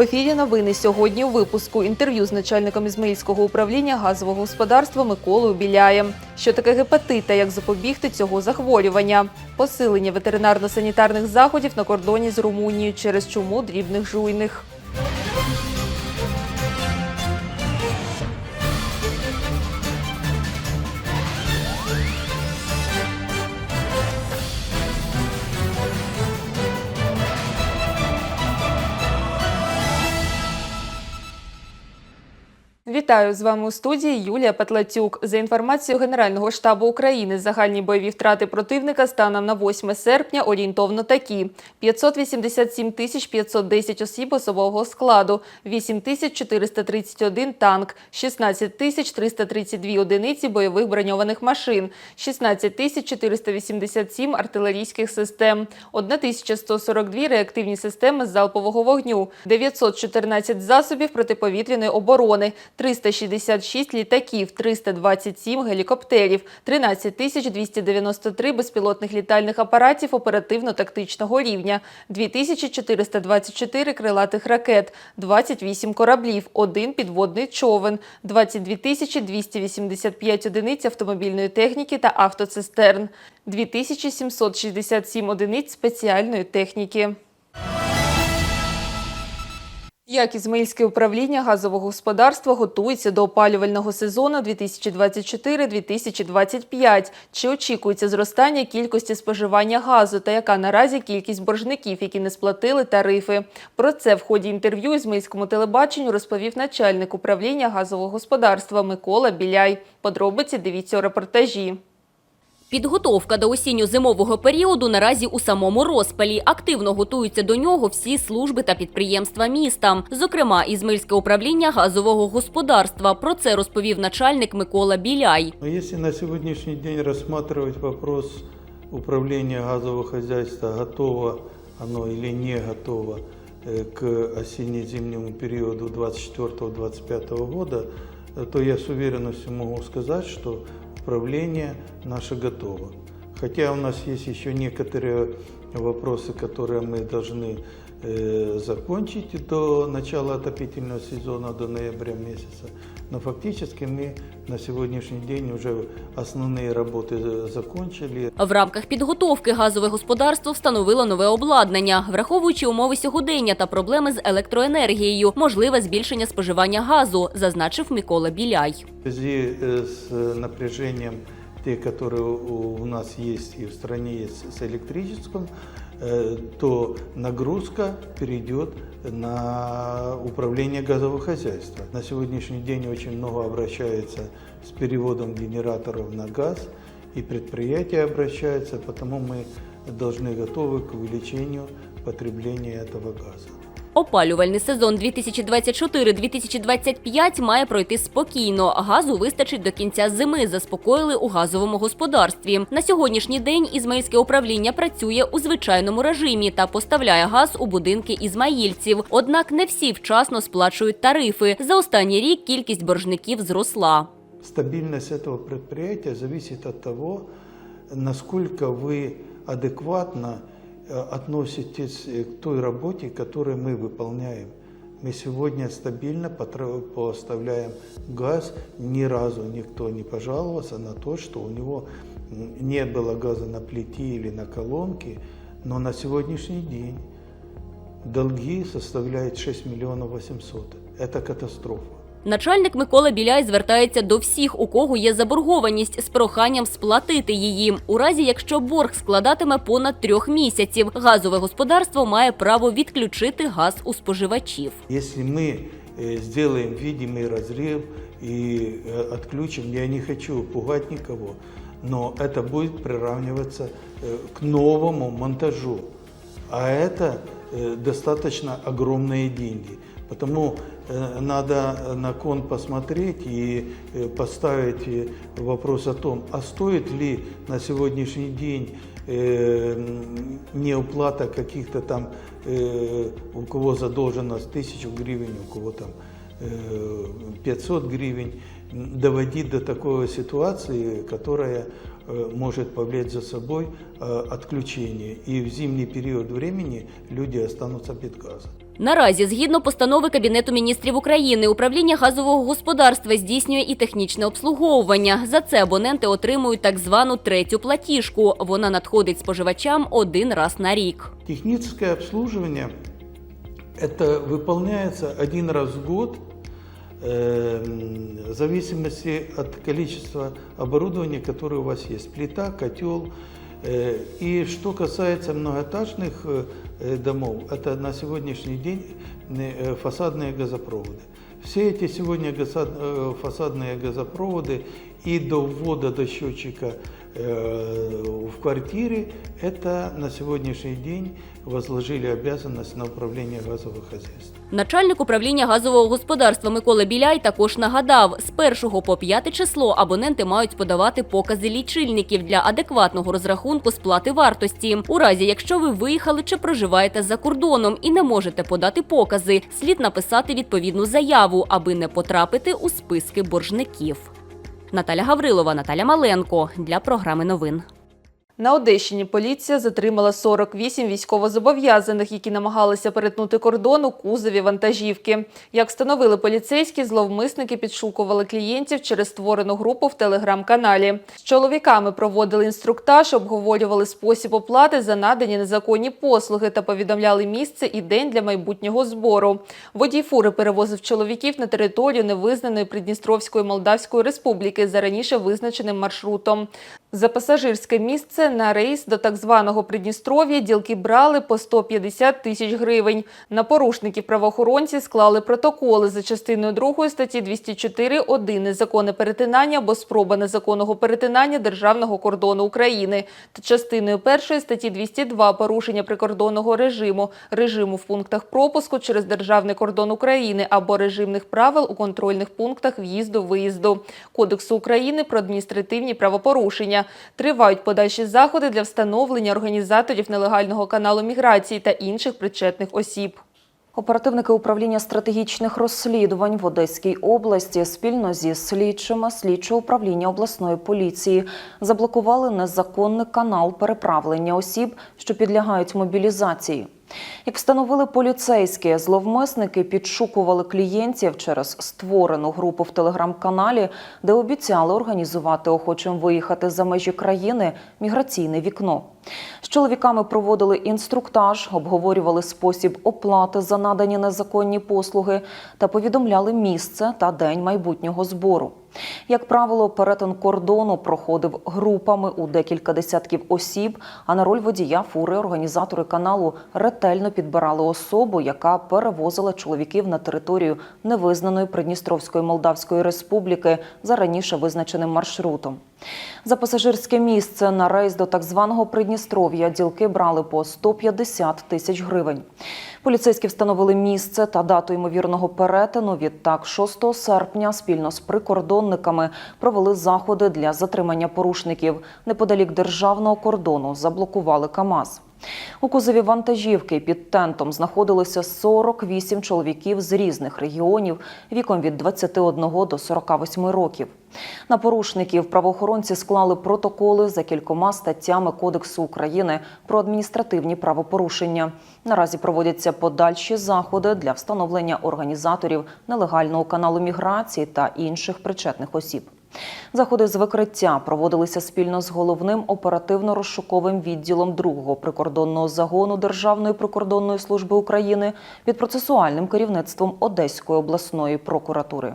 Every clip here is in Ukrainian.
В ефірі новини сьогодні у випуску інтерв'ю з начальником Ізмаїльського управління газового господарства Миколою Біляєм. Що таке гепатит та як запобігти цього захворювання? Посилення ветеринарно-санітарних заходів на кордоні з Румунією через чуму дрібних жуйних. Вітаю з вами у студії Юлія Патлатюк. За інформацією Генерального штабу України, загальні бойові втрати противника станом на 8 серпня орієнтовно такі: 587 тисяч 510 осіб особового складу, 8 тисяч 431 танк, 16 тисяч 332 одиниці бойових броньованих машин, 16 тисяч 487 артилерійських систем, 1142 реактивні системи залпового вогню, 914 засобів протиповітряної оборони, 366 літаків, 327 гелікоптерів, 13 тисяч 293 безпілотних літальних апаратів оперативно-тактичного рівня, 2424 крилатих ракет, 28 кораблів, 1 підводний човен, 22 285 одиниць автомобільної техніки та автоцистерн, 2767 одиниць спеціальної техніки. Як Ізмаїльське управління газового господарства готується до опалювального сезону 2024-2025? Чи очікується зростання кількості споживання газу та яка наразі кількість боржників, які не сплатили тарифи? Про це в ході інтерв'ю Ізмаїльському телебаченню розповів начальник управління газового господарства Микола Біляй. Подробиці дивіться у репортажі. Підготовка до осінньо-зимового періоду наразі у самому розпалі. Активно готуються до нього всі служби та підприємства міста. Зокрема, Ізмаїльське управління газового господарства. Про це розповів начальник Микола Біляй. Но если на сегодняшний день рассматривать вопрос управления газового хозяйства, готово оно или не готово э, к осенне-зимнему периоду 24-25 года, э, то я с уверенностью могу сказать, что управление наше готово. Хотя у нас есть еще некоторые вопросы, которые мы должны э, закончить до начала отопительного сезона, до ноября месяца. Но фактически мы на сегодняшний день уже основные работы э, закончили. В рамках підготовки газове господарство встановило нове обладнання, враховуючи умови сьогодення та проблеми з електроенергією, можливе збільшення споживання газу, зазначив Микола Біляй. В связи э, с напряжением, те, которые у нас есть и в стране есть с электричеством, э, то нагрузка перейдет на управление газового хозяйства. На сегодняшний день очень много обращается с переводом генераторов на газ, и предприятия обращаются, потому мы должны готовы к увеличению потребления этого газа. Опалювальний сезон 2024-2025 має пройти спокійно. Газу вистачить до кінця зими, заспокоїли у газовому господарстві. На сьогоднішній день Ізмаїльське управління працює у звичайному режимі та поставляє газ у будинки ізмаїльців. Однак не всі вчасно сплачують тарифи. За останній рік кількість боржників зросла. Стабильность этого предприятия зависит от того, насколько вы адекватно э, относитесь э, к той работе, которую мы выполняем. Мы сегодня стабильно потра- поставляем газ, ни разу никто не пожаловался на то, что у него м, не было газа на плите или на колонке, но на сегодняшний день долги составляют 6 миллионов 800. Это катастрофа. Начальник Микола Біляй звертається до всіх, у кого є заборгованість, з проханням сплатити її. У разі, якщо борг складатиме понад трьох місяців, газове господарство має право відключити газ у споживачів. Если мы э, сделаем видимый разрыв и э, отключим, я не хочу пугать никого, но это будет приравниваться э, к новому монтажу. А это э, достаточно огромные деньги. Э, надо на кон посмотреть и э, поставить э, вопрос о том, а стоит ли на сегодняшний день неуплата каких-то там, у кого задолженность тысячу гривен, у кого там э, 500 гривен, доводить до такой ситуации, которая может повлечь за собой отключение. И в зимний период времени люди останутся без газа. Наразі, згідно постанови Кабінету міністрів України, управління газового господарства здійснює і технічне обслуговування. За це абоненти отримують так звану третю платіжку. Вона надходить споживачам один раз на рік. Техническое обслуживание это выполняется один раз в год э, в зависимости от количества оборудования, которое у вас есть. Плита, котел. Э, И что касается многоэтажных э, домов, это на сегодняшний день э, фасадные газопроводы. Все эти сегодня газа- э, фасадные газопроводы и до ввода до счетчика э, в квартире, это на сегодняшний день возложили обязанность на управление газовых хозяйств. Начальник управління газового господарства Микола Біляй також нагадав, з 1 по 5 число абоненти мають подавати покази лічильників для адекватного розрахунку сплати вартості. У разі, якщо ви виїхали чи проживаєте за кордоном і не можете подати покази, слід написати відповідну заяву, аби не потрапити у списки боржників. Наталя Гаврилова, Наталя Маленко для програми новин. На Одещині поліція затримала 48 військовозобов'язаних, які намагалися перетнути кордон у кузові вантажівки. Як встановили поліцейські, зловмисники підшукували клієнтів через створену групу в телеграм-каналі. З чоловіками проводили інструктаж, обговорювали спосіб оплати за надані незаконні послуги та повідомляли місце і день для майбутнього збору. Водій фури перевозив чоловіків на територію невизнаної Придністровської Молдавської Республіки за раніше визначеним маршрутом. За пасажирське місце на рейс до так званого Придністров'я ділки брали по 150 тисяч гривень. На порушників правоохоронці склали протоколи за частиною 2 статті 204.1 незаконне перетинання або спроба незаконного перетинання державного кордону України та частиною 1 статті 202 порушення прикордонного режиму, режиму в пунктах пропуску через державний кордон України або режимних правил у контрольних пунктах в'їзду-виїзду Кодексу України про адміністративні правопорушення. Тривають подальші заходи для встановлення організаторів нелегального каналу міграції та інших причетних осіб. Оперативники управління стратегічних розслідувань в Одеській області спільно зі слідчими слідчого управління обласної поліції заблокували незаконний канал переправлення осіб, що підлягають мобілізації. Як встановили поліцейські, зловмисники підшукували клієнтів через створену групу в телеграм-каналі, де обіцяли організувати охочим виїхати за межі країни міграційне вікно. З чоловіками проводили інструктаж, обговорювали спосіб оплати за надані незаконні послуги та повідомляли місце та день майбутнього збору. Як правило, перетин кордону проходив групами у декілька десятків осіб, а на роль водія фури організатори каналу ретельно підбирали особу, яка перевозила чоловіків на територію невизнаної Придністровської Молдавської Республіки за раніше визначеним маршрутом. За пасажирське місце на рейс до так званого Придністров'я ділки брали по 150 тисяч гривень. Поліцейські встановили місце та дату ймовірного перетину. Відтак, 6 серпня спільно з прикордонниками провели заходи для затримання порушників. Неподалік державного кордону заблокували КАМАЗ. У кузові вантажівки під тентом знаходилося 48 чоловіків з різних регіонів віком від 21 до 48 років. На порушників правоохоронці склали протоколи за кількома статтями Кодексу України про адміністративні правопорушення. Наразі проводяться подальші заходи для встановлення організаторів нелегального каналу міграції та інших причетних осіб. Заходи з викриття проводилися спільно з головним оперативно-розшуковим відділом другого прикордонного загону Державної прикордонної служби України під процесуальним керівництвом Одеської обласної прокуратури.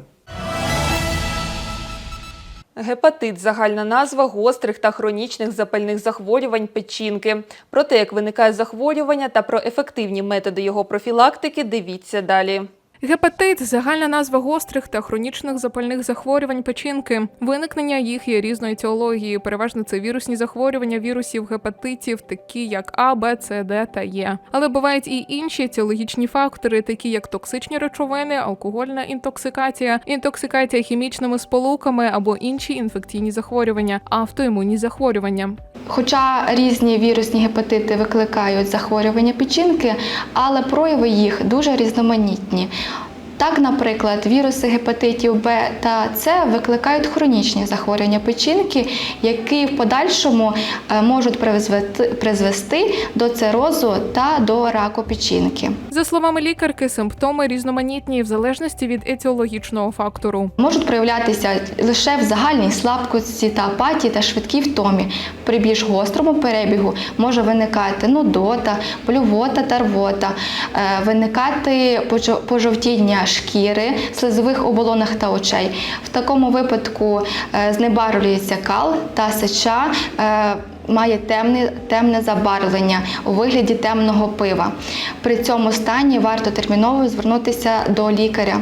Гепатит загальна назва гострих та хронічних запальних захворювань печінки. Про те, як виникає захворювання та про ефективні методи його профілактики, дивіться далі. Гепатит загальна назва гострих та хронічних запальних захворювань печінки. Виникнення їх є різної теології. Переважно це вірусні захворювання вірусів гепатитів, такі як А, Б, С, Д та Е. Але бувають і інші теологічні фактори, такі як токсичні речовини, алкогольна інтоксикація, інтоксикація хімічними сполуками або інші інфекційні захворювання, автоімунні захворювання. Хоча різні вірусні гепатити викликають захворювання печінки, але прояви їх дуже різноманітні. Так, наприклад, віруси гепатитів Б та С викликають хронічні захворювання печінки, які в подальшому е, можуть призвести, призвести до цирозу та до раку печінки. За словами лікарки, симптоми різноманітні в залежності від етіологічного фактору. Можуть проявлятися лише в загальній слабкості та апатії та швидкій втомі. При більш гострому перебігу може виникати нудота, блювота та рвота, е, виникати пожо- пожовтіння шкіри, слизових оболонах та очей. В такому випадку е, знебарвлюється кал та сеча. е, Має темне, темне забарвлення у вигляді темного пива. При цьому стані варто терміново звернутися до лікаря.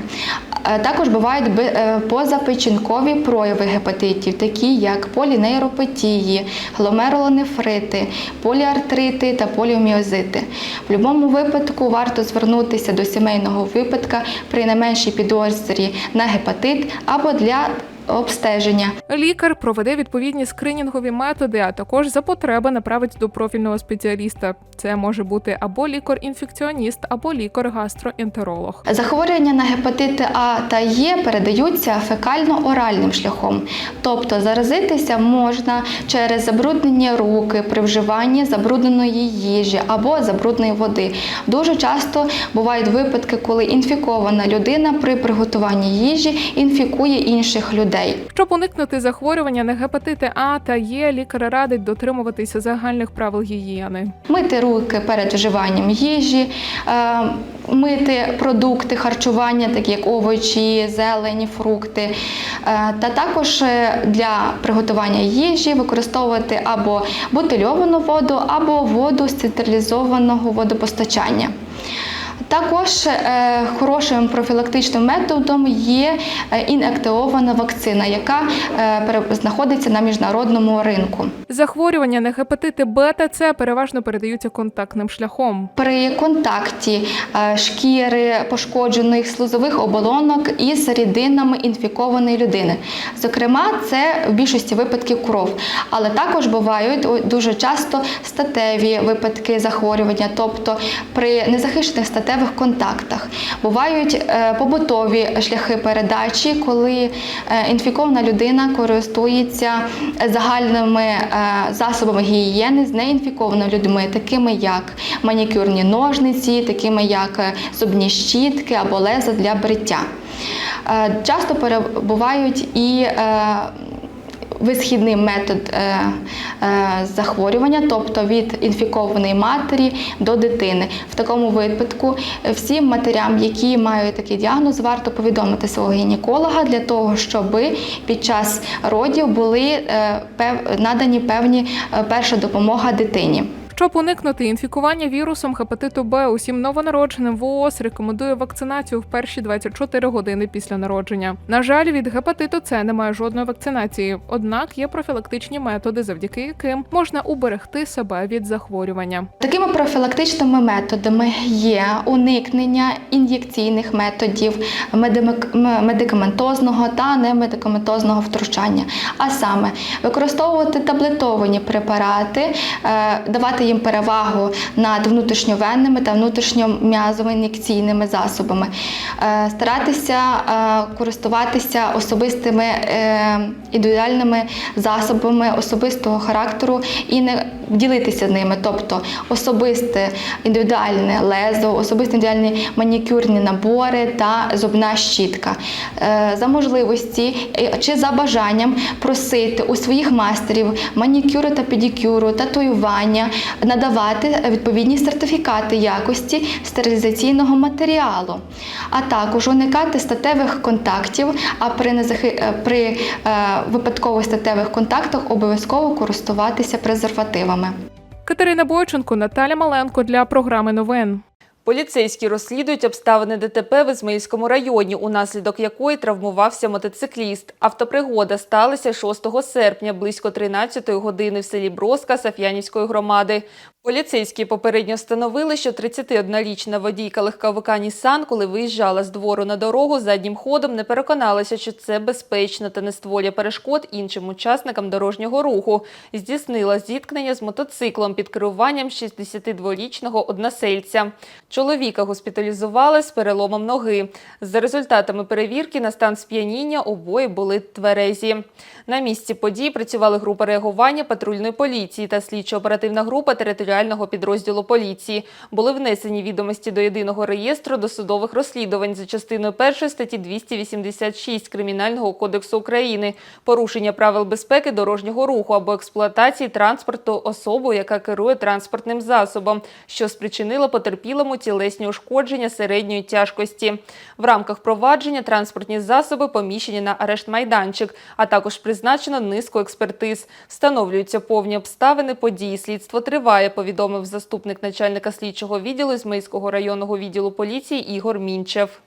Е, Також бувають е, позапечінкові прояви гепатитів, такі як полінейропатії, гломеролонефрити, поліартрити та поліоміозити. В будь-якому випадку варто звернутися до сімейного випадка при найменшій підозрі на гепатит або для обстеження. Лікар проведе відповідні скринінгові методи, а також за потреби направить до профільного спеціаліста. Це може бути або лікар-інфекціоніст, або лікар-гастроентеролог. Захворювання на гепатити А та Е передаються фекально-оральним шляхом, тобто заразитися можна через забруднені руки при вживанні забрудненої їжі або забрудненої води. Дуже часто бувають випадки, коли інфікована людина при приготуванні їжі інфікує інших людей. Щоб уникнути захворювання на гепатити А та Е, лікар радить дотримуватися загальних правил гігієни. Мити руки перед вживанням їжі, е, мити продукти харчування, такі як овочі, зелені, фрукти. Е, Та також для приготування їжі використовувати або бутильовану воду, або воду з централізованого водопостачання. Також е, хорошим профілактичним методом є е, інактивована вакцина, яка е, знаходиться на міжнародному ринку. Захворювання на гепатити Б та С переважно передаються контактним шляхом. При контакті шкіри пошкоджених слузових оболонок із рідинами інфікованої людини. Зокрема, це в більшості випадків кров, але також бувають дуже часто статеві випадки захворювання, тобто при незахищених статевих контактах. Бувають е, побутові шляхи передачі, коли е, інфікована людина користується загальними е, засобами гігієни з неінфікованими людьми, такими як манікюрні ножниці, такими як зубні щітки або леза для бриття. Часто перебувають і висхідний метод е, е, захворювання, тобто від інфікованої матері до дитини. В такому випадку всім матерям, які мають такий діагноз, варто повідомити свого гінеколога для того, щоб під час родів були е, надані певні перша допомога дитині. Щоб уникнути інфікування вірусом гепатиту Б, усім новонародженим ВООЗ рекомендує вакцинацію в перші 24 години після народження. На жаль, від гепатиту С немає жодної вакцинації, однак є профілактичні методи, завдяки яким можна уберегти себе від захворювання. Такими профілактичними методами є уникнення ін'єкційних методів медикаментозного та немедикаментозного втручання, а саме використовувати таблетовані препарати, е, давати їм перевагу над внутрішньовенними та внутрішньом'язовими ін'єкційними засобами, е, старатися е, користуватися особистими е, індивідуальними засобами особистого характеру і не ділитися ними, тобто особисте індивідуальне лезо, особисті індивідуальні манікюрні набори та зубна щітка. За можливості чи за бажанням просити у своїх мастерів манікюру та педикюру, татуювання, надавати відповідні сертифікати якості стерилізаційного матеріалу, а також уникати статевих контактів, а при, незахи... е, при е, випадкових статевих контактах обов'язково користуватися презервативами. Катерина Бойченко, Наталя Маленко для програми новин. Поліцейські розслідують обставини ДТП в Ізмаїльському районі, унаслідок якої травмувався мотоцикліст. Автопригода сталася 6 серпня близько 13 години в селі Броска Саф'янівської громади. Поліцейські попередньо встановили, що 31-річна водійка легковика Нісан, коли виїжджала з двору на дорогу заднім ходом, не переконалася, що це безпечно та не створює перешкод іншим учасникам дорожнього руху. Здійснила зіткнення з мотоциклом під керуванням 62-річного односельця. Чоловіка госпіталізували з переломом ноги. За результатами перевірки на стан сп'яніння обоє були тверезі. На місці подій працювали група реагування патрульної поліції та слідчо-оперативна група територіального підрозділу поліції. Були внесені відомості до єдиного реєстру досудових розслідувань за частиною 1 статті 286 Кримінального кодексу України порушення правил безпеки дорожнього руху або експлуатації транспорту особою, яка керує транспортним засобом, що спричинило потерпілому тілесні ушкодження середньої тяжкості. В рамках провадження транспортні засоби поміщені на арешт майданчик, а також призначено низку експертиз. Встановлюються повні обставини події. Слідство триває, повідомив заступник начальника слідчого відділу Ізмаїльського районного відділу поліції Ігор Мінчев.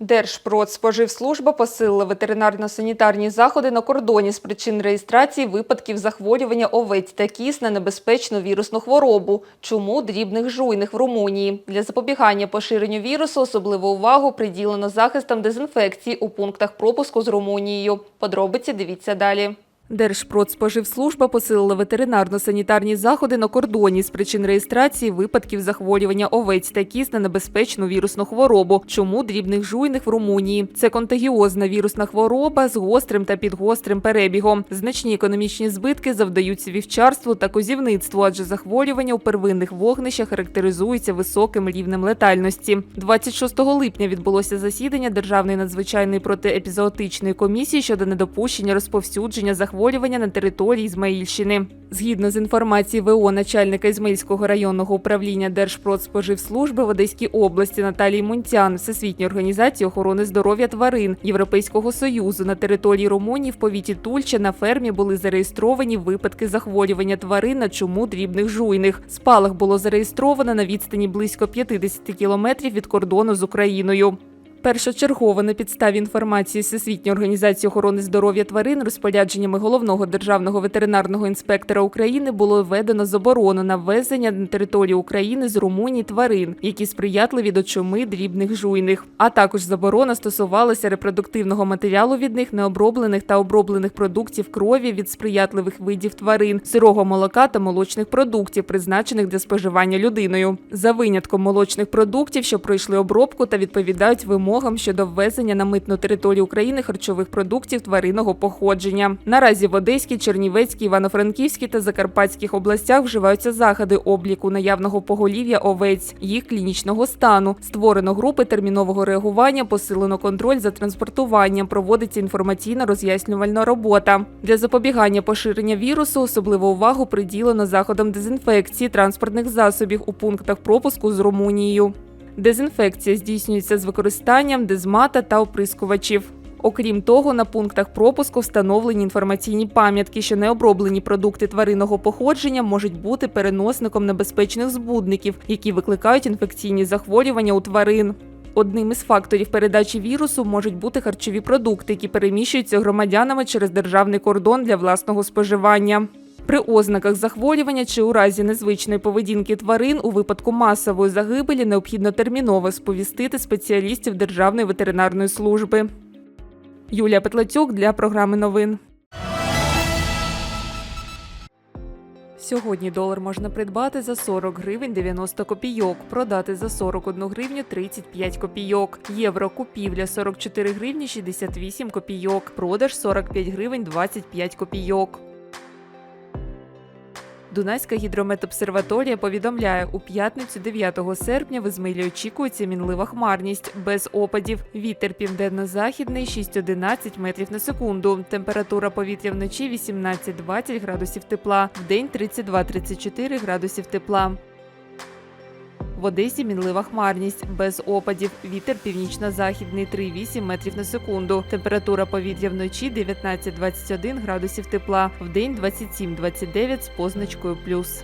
Держпродспоживслужба посилила ветеринарно-санітарні заходи на кордоні з причин реєстрації випадків захворювання овець та кіз на небезпечну вірусну хворобу, чуму дрібних жуйних в Румунії. Для запобігання поширенню вірусу особливу увагу приділено захистам дезінфекції у пунктах пропуску з Румунією. Подробиці дивіться далі. Держпродспоживслужба посилила ветеринарно-санітарні заходи на кордоні з причин реєстрації випадків захворювання овець та кіз на небезпечну вірусну хворобу, чому дрібних жуйних в Румунії. Це контагіозна вірусна хвороба з гострим та підгострим перебігом. Значні економічні збитки завдаються вівчарству та козівництву, адже захворювання у первинних вогнищах характеризується високим рівнем летальності. 26 липня відбулося засідання Державної надзвичайної протиепізоотичної комісії щодо недопущення розповсюдження захворювання на території Ізмаїльщини. Згідно з інформацією ВО начальника Ізмаїльського районного управління Держпродспоживслужби в Одеській області Наталії Мунтян, Всесвітньої організації охорони здоров'я тварин Європейського союзу на території Румунії в повіті Тульча на фермі були зареєстровані випадки захворювання тварин на чуму дрібних жуйних. Спалах було зареєстровано на відстані близько 50 кілометрів від кордону з Україною. Першочергово на підставі інформації Всесвітньої організації охорони здоров'я тварин розпорядженнями головного державного ветеринарного інспектора України було введено заборону на ввезення на територію України з Румунії тварин, які сприятливі до чуми дрібних жуйних. А також заборона стосувалася репродуктивного матеріалу від них, необроблених та оброблених продуктів крові від сприятливих видів тварин, сирого молока та молочних продуктів, призначених для споживання людиною. За винятком молочних продуктів, що пройшли обробку та відповідають вимогам щодо ввезення на митну територію України харчових продуктів тваринного походження. Наразі в Одеській, Чернівецькій, Івано-Франківській та Закарпатських областях вживаються заходи обліку наявного поголів'я овець, їх клінічного стану. Створено групи термінового реагування, посилено контроль за транспортуванням, проводиться інформаційна роз'яснювальна робота. Для запобігання поширення вірусу особливу увагу приділено заходам дезінфекції транспортних засобів у пунктах пропуску з Румунією. Дезінфекція здійснюється з використанням дезмата та оприскувачів. Окрім того, на пунктах пропуску встановлені інформаційні пам'ятки, що необроблені продукти тваринного походження можуть бути переносником небезпечних збудників, які викликають інфекційні захворювання у тварин. Одним із факторів передачі вірусу можуть бути харчові продукти, які переміщуються громадянами через державний кордон для власного споживання. При ознаках захворювання чи у разі незвичної поведінки тварин у випадку масової загибелі необхідно терміново сповістити спеціалістів Державної ветеринарної служби. Юлія Петлацюк для програми новин. Сьогодні долар можна придбати за 40 гривень 90 копійок, продати за 41 гривню 35 копійок. Євро купівля 44 гривні 68 копійок, продаж 45 гривень 25 копійок. Дунайська гідрометобсерваторія повідомляє, у п'ятницю 9 серпня в Ізмаїлі очікується мінлива хмарність без опадів. Вітер південно-західний 6-11 метрів на секунду. Температура повітря вночі 18-20 градусів тепла, в день 32-34 градусів тепла. В Одесі мінлива хмарність без опадів. Вітер північно-західний 3,8 метрів на секунду. Температура повітря вночі 19-21 градусів тепла, вдень 27-29 з позначкою плюс.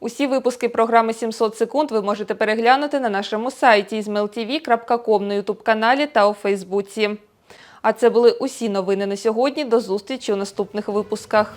Усі випуски програми «700 секунд ви можете переглянути на нашому сайті izmailtv.com, на ютуб-каналі та у Фейсбуці. А це були усі новини на сьогодні. До зустрічі у наступних випусках.